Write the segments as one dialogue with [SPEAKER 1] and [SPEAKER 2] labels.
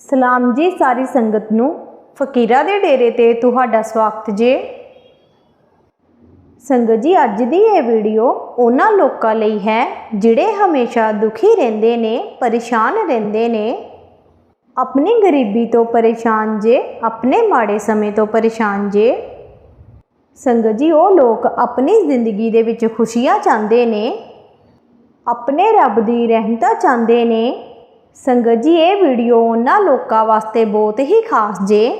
[SPEAKER 1] ਸਲਾਮ ਜੀ ਸਾਰੀ ਸੰਗਤ ਨੂੰ। ਫਕੀਰਾਂ ਦੇ ਡੇਰੇ ਤੇ ਤੁਹਾਡਾ ਸਵਾਗਤ ਜੇ। ਸੰਗਤ ਜੀ, ਅੱਜ ਦੀ ਇਹ ਵੀਡੀਓ ਉਹਨਾਂ ਲੋਕਾਂ ਲਈ ਹੈ ਜਿਹੜੇ ਹਮੇਸ਼ਾ ਦੁਖੀ ਰਹਿੰਦੇ ਨੇ, ਪਰੇਸ਼ਾਨ ਰਹਿੰਦੇ ਨੇ। ਆਪਣੀ ਗਰੀਬੀ ਤੋਂ ਪਰੇਸ਼ਾਨ ਜੇ, ਆਪਣੇ ਮਾੜੇ ਸਮੇਂ ਤੋਂ ਪਰੇਸ਼ਾਨ ਜੇ। ਸੰਗਤ ਜੀ, ਉਹ ਲੋਕ ਆਪਣੀ ਜ਼ਿੰਦਗੀ ਦੇ ਵਿੱਚ ਖੁਸ਼ੀਆਂ ਚਾਹੁੰਦੇ ਨੇ, ਆਪਣੇ ਰੱਬ ਦੀ ਰਹਿਮਤਾਂ ਚਾਹੁੰਦੇ ਨੇ। ਸੰਗਤ ਜੀ, ਇਹ ਵੀਡੀਓ ਉਹਨਾਂ ਲੋਕਾਂ ਵਾਸਤੇ ਬਹੁਤ ਹੀ ਖਾਸ ਜੇ।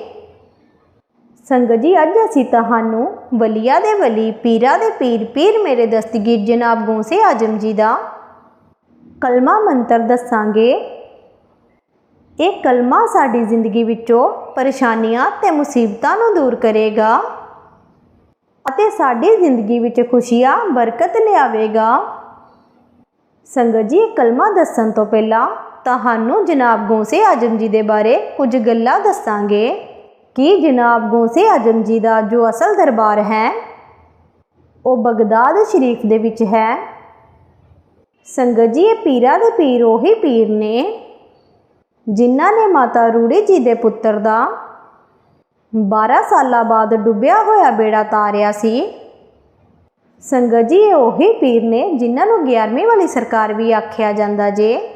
[SPEAKER 1] ਸੰਗਤ ਜੀ, ਅੱਜ ਅਸੀਂ ਤੁਹਾਨੂੰ ਵਲੀਆ ਦੇ ਵਲੀ, ਪੀਰਾ ਦੇ ਪੀਰ ਪੀਰ ਮੇਰੇ ਦਸਤਗੀਰ ਜਨਾਬ ਗੋਸੇ ਆਜਮ ਜੀ ਦਾ ਕਲਮਾ ਮੰਤਰ ਦੱਸਾਂਗੇ। ਇਹ ਕਲਮਾ ਸਾਡੀ ਜ਼ਿੰਦਗੀ ਵਿੱਚੋਂ ਪਰੇਸ਼ਾਨੀਆਂ ਤੇ ਮੁਸੀਬਤਾਂ ਨੂੰ ਦੂਰ ਕਰੇਗਾ ਅਤੇ ਸਾਡੀ ਜ਼ਿੰਦਗੀ ਵਿੱਚ ਖੁਸ਼ੀਆਂ, ਬਰਕਤ ਲਿਆਵੇਗਾ। ਸੰਗਤ ਜੀ, ਇਹ ਕਲਮਾ ਦੱਸਣ ਤੋਂ ਪਹਿਲਾਂ ਤੁਹਾਨੂੰ ਜਨਾਬ ਗੌਸੇ ਆਜਮ ਜੀ ਦੇ ਬਾਰੇ ਕੁਝ ਗੱਲਾਂ ਦੱਸਾਂਗੇ। ਕਿ ਜਨਾਬ ਗੌਸੇ ਆਜਮ ਜੀ ਦਾ ਜੋ ਅਸਲ ਦਰਬਾਰ ਹੈ, ਉਹ ਬਗਦਾਦ ਸ਼ਰੀਫ ਦੇ ਵਿੱਚ ਹੈ? ਸੰਗਤ ਜੀ, ਇਹ ਪੀਰਾਂ ਦੇ ਪੀਰ ਉਹੀ ਪੀਰ ਨੇ, ਜਿਨ੍ਹਾਂ ਨੇ ਮਾਤਾ ਰੂੜੀ ਜੀ ਦੇ ਪੁੱਤਰ ਦਾ 12 ਸਾਲਾਂ ਬਾਅਦ ਡੁੱਬਿਆ ਹੋਇਆ ਬੇੜਾ ਤਾਰਿਆ ਸੀ। ਸੰਗਤ ਜੀ, ਇਹ ਉਹੀ ਪੀਰ ਨੇ ਜਿਨ੍ਹਾਂ ਨੂੰ 11ਵੀਂ ਵਾਲੀ ਸਰਕਾਰ ਵੀ ਆਖਿਆ ਜਾਂਦਾ ਜੇ।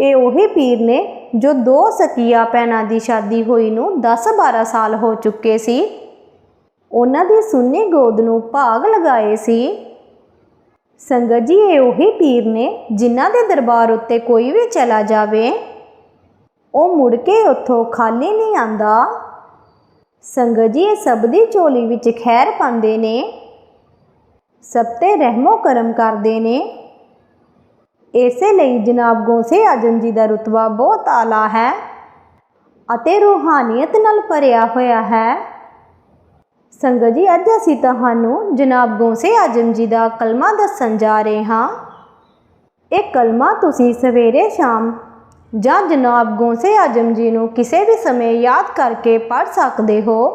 [SPEAKER 1] ਇਹ ਉਹੀ ਪੀਰ ਨੇ ਜੋ ਦੋ ਸਕੀਆ ਭੈਣਾਂ ਦੀ ਸ਼ਾਦੀ ਹੋਈ ਨੂੰ 10-12 ਸਾਲ ਹੋ ਚੁੱਕੇ ਸੀ। ਉਹਨਾਂ ਦੀ ਸੁੰਨੀ ਗੋਦ ਨੂੰ ਭਾਗ ਲਗਾਏ ਸੀ। ਸੰਗਤ ਜੀ, ਇਹ ਉਹੀ ਪੀਰ ਨੇ ਜਿਨ੍ਹਾਂ ਦੇ ਦਰਬਾਰ ਉੱਤੇ ਕੋਈ ਵੀ ਚਲਾ ਜਾਵੇ। ਉਹ ਮੁੜ ਕੇ ਉੱਥੋਂ ਖਾਲੀ ਨਹੀਂ ਆਂਦਾ। ਸੰਗਤ ਜੀ, ਇਹ ਸਭ ਦੀ ਝੋਲੀ ਵਿੱਚ ਖੈਰ ਪਾਉਂਦੇ ਨੇ। ਸਭ ਤੇ ਰਹਿਮੋ ਕਰਮ ਕਰਦੇ ਨੇ। ਇਸੇ ਲਈ ਜਨਾਬ ਗੋਸੇ ਆਜਮ ਜੀ ਦਾ ਰੁਤਬਾ ਬਹੁਤ ਆਲਾ ਹੈ ਅਤੇ ਰੂਹਾਨੀਅਤ ਨਾਲ ਭਰਿਆ ਹੋਇਆ ਹੈ। ਸੰਗਤ ਜੀ, ਅੱਜ ਅਸੀਂ ਤੁਹਾਨੂੰ ਜਨਾਬ ਗੋਸੇ ਆਜਮ ਜੀ ਦਾ ਕਲਮਾ ਦੱਸਣ ਜਾ ਰਹੇ ਹਾਂ। ਇਹ ਕਲਮਾ ਤੁਸੀਂ ਸਵੇਰੇ ਸ਼ਾਮ ਜਾਂ ਜਨਾਬ ਗੋਸੇ ਆਜਮ ਜੀ ਨੂੰ ਕਿਸੇ ਵੀ ਸਮੇਂ ਯਾਦ ਕਰਕੇ ਪੜ੍ਹ ਸਕਦੇ ਹੋ।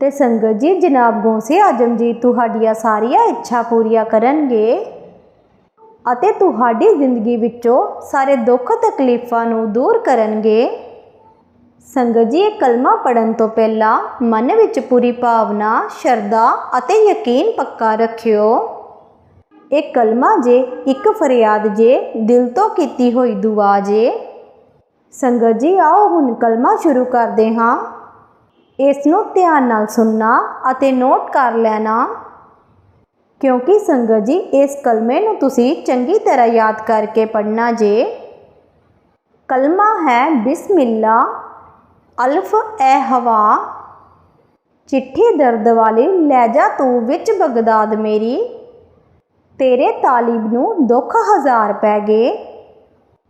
[SPEAKER 1] ਤੇ ਸੰਗਤ ਜੀ, ਜਨਾਬ ਗੋਸੇ ਆਜਮ ਜੀ, ਤੁਹਾਡੀਆਂ ਸਾਰੀਆਂ ਇੱਛਾ ਪੂਰੀਆਂ ਕਰਨਗੇ। ਅਤੇ ਤੁਹਾਡੀ ਜ਼ਿੰਦਗੀ ਵਿੱਚੋਂ ਸਾਰੇ ਦੁੱਖ ਤਕਲੀਫਾਂ ਨੂੰ ਦੂਰ ਕਰਨਗੇ। ਸੰਗਤ ਜੀ, ਇਹ ਕਲਮਾ ਪੜਨ ਤੋਂ ਪਹਿਲਾਂ ਮਨ ਵਿੱਚ ਪੂਰੀ ਭਾਵਨਾ, ਸ਼ਰਧਾ ਅਤੇ ਯਕੀਨ ਪੱਕਾ ਰੱਖਿਓ। ਇਹ ਕਲਮਾ ਜੇ ਇੱਕ ਫਰਿਆਦ ਜੇ, ਦਿਲ ਤੋਂ ਕੀਤੀ ਹੋਈ ਦੁਆ ਜੇ। ਸੰਗਤ ਜੀ, ਆਓ ਹੁਣ ਕਲਮਾ ਸ਼ੁਰੂ ਕਰਦੇ ਹਾਂ। ਇਸ ਨੂੰ ਧਿਆਨ ਨਾਲ ਸੁਣਨਾ ਅਤੇ ਨੋਟ ਕਰ ਲੈਣਾ। ਕਿਉਂਕਿ ਸੰਗਤ ਜੀ, ਇਸ ਕਲਮੇ ਨੂੰ ਤੁਸੀਂ ਚੰਗੀ ਤਰ੍ਹਾਂ ਯਾਦ ਕਰਕੇ ਪੜ੍ਹਨਾ ਜੇ। ਕਲਮਾ ਹੈ, ਬਿਸਮਿਲ੍ਲਾ, ਅਲਫ ਐ ਹਵਾ। ਚਿੱਠੀ ਦਰਦ ਵਾਲੀ ਲੈ ਜਾ ਤੂੰ ਵਿੱਚ ਬਗਦਾਦ ਮੇਰੀ। ਤੇਰੇ ਤਾਲਿਬ ਨੂੰ ਦੁੱਖ ਹਜ਼ਾਰ ਪੈ ਗਏ।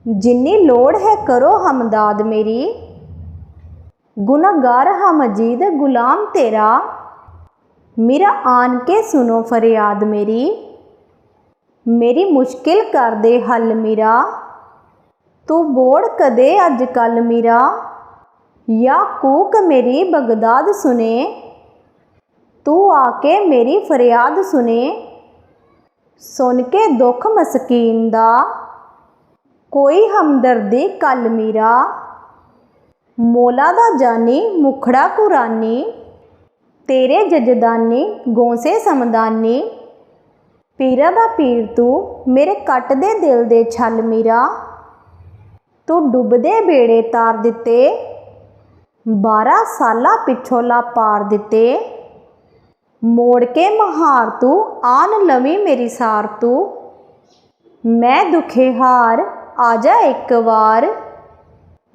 [SPEAKER 1] ਜਿੰਨੀ ਲੋੜ ਹੈ ਕਰੋ ਹਮਦਾਦ ਮੇਰੀ। ਗੁਨਾਹਗਾਰ ਹਾਂ ਮਜੀਦ ਗੁਲਾਮ ਤੇਰਾ। ਮੇਰਾ ਆਣ ਕੇ ਸੁਨੋ ਫਰਿਆਦ ਮੇਰੀ। ਮੇਰੀ ਮੁਸ਼ਕਿਲ ਕਰ ਦੇ ਹੱਲ ਮੇਰਾ। ਤੂੰ ਬੋੜ ਕਦੇ ਅੱਜ ਕੱਲ ਮੇਰਾ। ਯਾ ਕੂਕ ਮੇਰੀ ਬਗਦਾਦ ਸੁਨੇ। ਤੂੰ ਆ ਕੇ ਮੇਰੀ ਫਰਿਆਦ ਸੁਨੇ। ਸੁਣ ਕੇ ਦੁੱਖ ਮਸਕੀਨ ਦਾ। ਕੋਈ ਹਮਦਰਦੀ ਕੱਲ ਮੇਰਾ। ਮੋਲਾ ਦਾ ਜਾਨੀ ਮੁਖੜਾ ਕੁਰਾਨੀ। ਤੇਰੇ ਜਜਦਾਨੀ, ਗੋਸੇ ਸਮਦਾਨੀ, ਪੀਰਾ ਦਾ ਪੀਰ ਤੂੰ ਮੇਰੇ ਕੱਟ ਦੇ ਦਿਲ ਦੇ ਛਲ ਮੀਰਾ। ਤੂੰ ਡੁੱਬਦੇ ਬੇੜੇ ਤਾਰ ਦਿੱਤੇ 12 ਸਾਲਾਂ ਪਿੱਛੋਂ ਲਾ ਪਾਰ ਦਿੱਤੇ। ਮੋੜ ਕੇ ਮਹਾਰ ਤੂੰ, ਆਨ ਲਵੀ ਮੇਰੀ ਸਾਰ ਤੂੰ। ਮੈਂ ਦੁਖੇ ਹਾਰ, ਆ ਜਾ ਇੱਕ ਵਾਰ।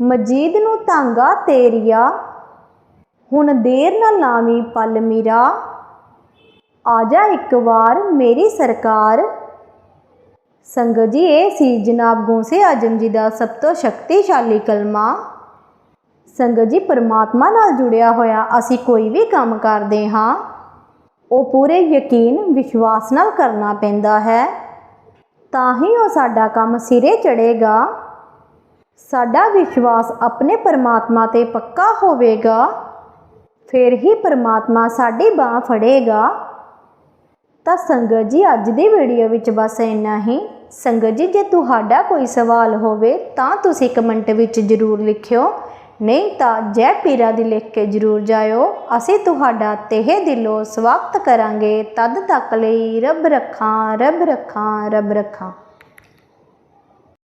[SPEAKER 1] ਮਜੀਦ ਨੂੰ ਤਾਂਗਾ ਤੇਰੀਆ ਹੁਣ ਦੇਰ ਨਾ ਲਾਵੀਂ ਪਲ ਮੀਰਾ। ਆ ਜਾ ਇੱਕ ਵਾਰ ਮੇਰੀ ਸਰਕਾਰ। ਸੰਗਤ ਜੀ, ਇਹ ਸੀ ਜਨਾਬ ਗੋਸੇ ਆਜਮ ਜੀ ਦਾ ਸਭ ਤੋਂ ਸ਼ਕਤੀਸ਼ਾਲੀ ਕਲਮਾ। ਸੰਗਤ ਜੀ, ਪਰਮਾਤਮਾ ਨਾਲ ਜੁੜਿਆ ਹੋਇਆ ਅਸੀਂ ਕੋਈ ਵੀ ਕੰਮ ਕਰਦੇ ਹਾਂ, ਉਹ ਪੂਰੇ ਯਕੀਨ ਵਿਸ਼ਵਾਸ ਨਾਲ ਕਰਨਾ ਪੈਂਦਾ ਹੈ। ਤਾਂ ਹੀ ਉਹ ਸਾਡਾ ਕੰਮ ਸਿਰੇ ਚੜੇਗਾ ਸਾਡਾ ਵਿਸ਼ਵਾਸ ਆਪਣੇ ਪਰਮਾਤਮਾ ਤੇ ਪੱਕਾ ਹੋਵੇਗਾ। ਫਿਰ ਹੀ ਪਰਮਾਤਮਾ ਸਾਡੀ ਬਾਹ ਫੜੇਗਾ। ਤਾਂ ਸੰਗਤ ਜੀ, ਅੱਜ ਦੀ ਵੀਡੀਓ ਵਿੱਚ ਬਸ ਇੰਨਾ ਹੀ। ਸੰਗਤ ਜੀ, ਜੇ ਤੁਹਾਡਾ ਕੋਈ ਸਵਾਲ ਹੋਵੇ ਤਾਂ ਤੁਸੀਂ ਕਮੈਂਟ ਵਿੱਚ ਜ਼ਰੂਰ ਲਿਖਿਓ। ਨਹੀਂ ਤਾਂ ਜੈ ਪੀਰਾ ਦੀ ਲਿਖ ਕੇ ਜ਼ਰੂਰ ਜਾਇਓ। ਅਸੀਂ ਤੁਹਾਡਾ ਤਹਿ ਦਿਲੋਂ ਸਵਾਗਤ ਕਰਾਂਗੇ। ਤਦ ਤੱਕ ਲਈ ਰੱਬ ਰੱਖਾਂ ਰੱਬ ਰੱਖਾਂ ਰੱਬ ਰੱਖਾਂ।